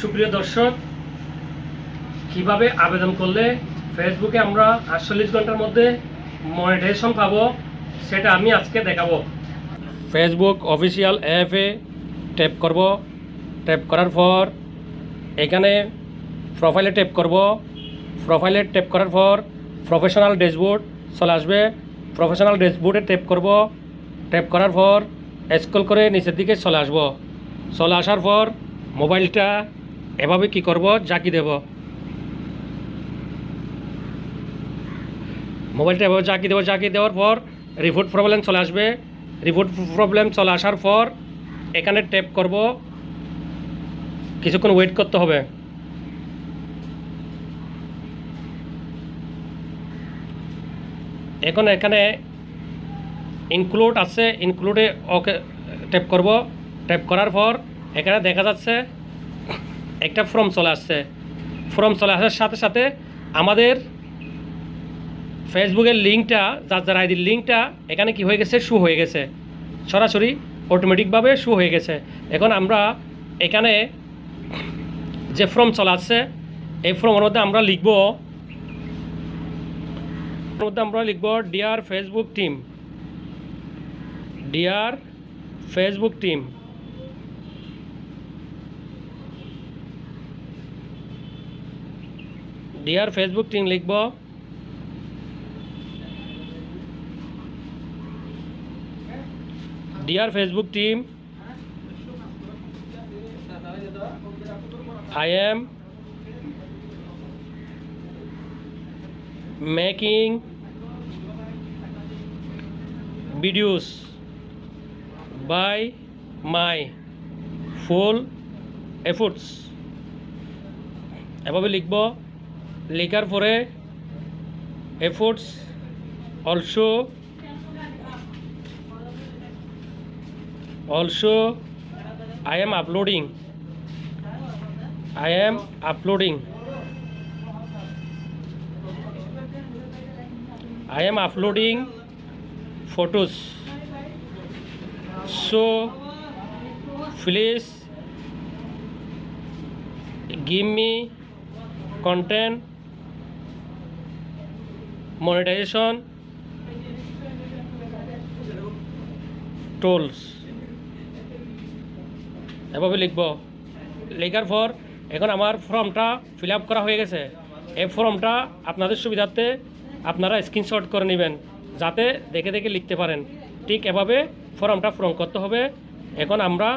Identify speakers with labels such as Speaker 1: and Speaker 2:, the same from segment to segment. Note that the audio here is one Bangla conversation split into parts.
Speaker 1: সুপ্রিয় দর্শক, কীভাবে আবেদন করলে ফেসবুকে আমরা আটচল্লিশ ঘণ্টার মধ্যে মনিটাইজেশন পাব, সেটা আমি আজকে দেখাবো। ফেসবুক অফিসিয়াল অ্যাপে ট্যাপ করব। ট্যাপ করার পর এখানে প্রোফাইলে ট্যাপ করব। প্রোফাইলে ট্যাপ করার পর প্রফেশনাল ড্যাশবোর্ড চলে আসবে। প্রফেশনাল ড্যাশবোর্ডে ট্যাপ করব। ট্যাপ করার পর স্ক্রল করে নিচের দিকে চলে আসব। চলে আসার পর মোবাইলটা এভাবে কি করব? জাকি দেব? মোবাইলটা এভাবে জাকি দেবো জাকি দেওয়ার পর রিপোর্ট প্রবলেম চলে আসবে। রিপোর্ট প্রবলেম চলে আসার পর এখানে ট্যাপ করব। কিছুক্ষণ ওয়েট করতে হবে। এখন এখানে ইনক্লুড আছে ইনক্লুডে ওকে ট্যাপ করব। ট্যাপ করার পর এখানে দেখা যাচ্ছে একটা ফর্ম চলে আসছে। ফর্ম চলে আসার সাথে সাথে আমাদের ফেসবুকের লিঙ্কটা, যার যার আইডির লিঙ্কটা এখানে কি হয়ে গেছে, শু হয়ে গেছে। সরাসরি অটোমেটিকভাবে শু হয়ে গেছে। এখন আমরা এখানে যে ফর্ম চলে আসছে, এই ফর্মের মধ্যে আমরা লিখব মধ্যে আমরা লিখব dear Facebook team dear Facebook team dear Facebook team লিখব। Dear Facebook team I am making videos by my full efforts এভাবে লিখব। লেখার পরে efforts also also I am uploading I am uploading. I am uploading photos. So please give me content monetization tools. এভাবে লিখব। লেখার পর এখন আমার ফর্মটা ফিল করা হয়ে গেছে। এই ফর্মটা আপনাদের সুবিধার্থে আপনারা স্ক্রিনশট করে নেবেন, যাতে দেখে দেখে লিখতে পারেন। ঠিক এভাবে ফর্মটা পূরণ করতে হবে। এখন আমরা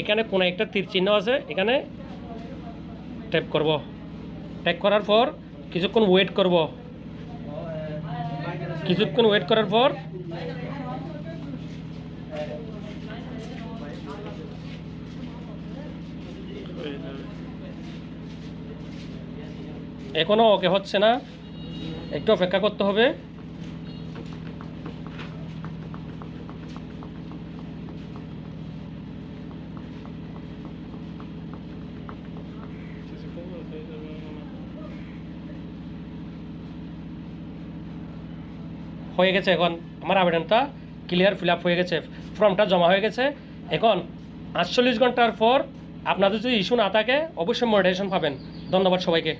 Speaker 1: এখানে কোনো একটা তীর চিহ্ন আছে, এখানে ট্যাপ করব। ট্যাপ করার পর কিছুক্ষণ ওয়েট করব। কিছুক্ষণ ওয়েট করার পর এখনও ওকে হচ্ছে না। একটু অপেক্ষা করতে হবে। হয়ে গেছে এখন আমার আবেদনটা ক্লিয়ার ফিল হয়ে গেছে। ফর্মটা জমা হয়ে গেছে। এখন আটচল্লিশ ঘণ্টার পর আপনাদের যদি ইস্যু না থাকে, অবশ্যই মডারেশন পাবেন। ধন্যবাদ সবাইকে।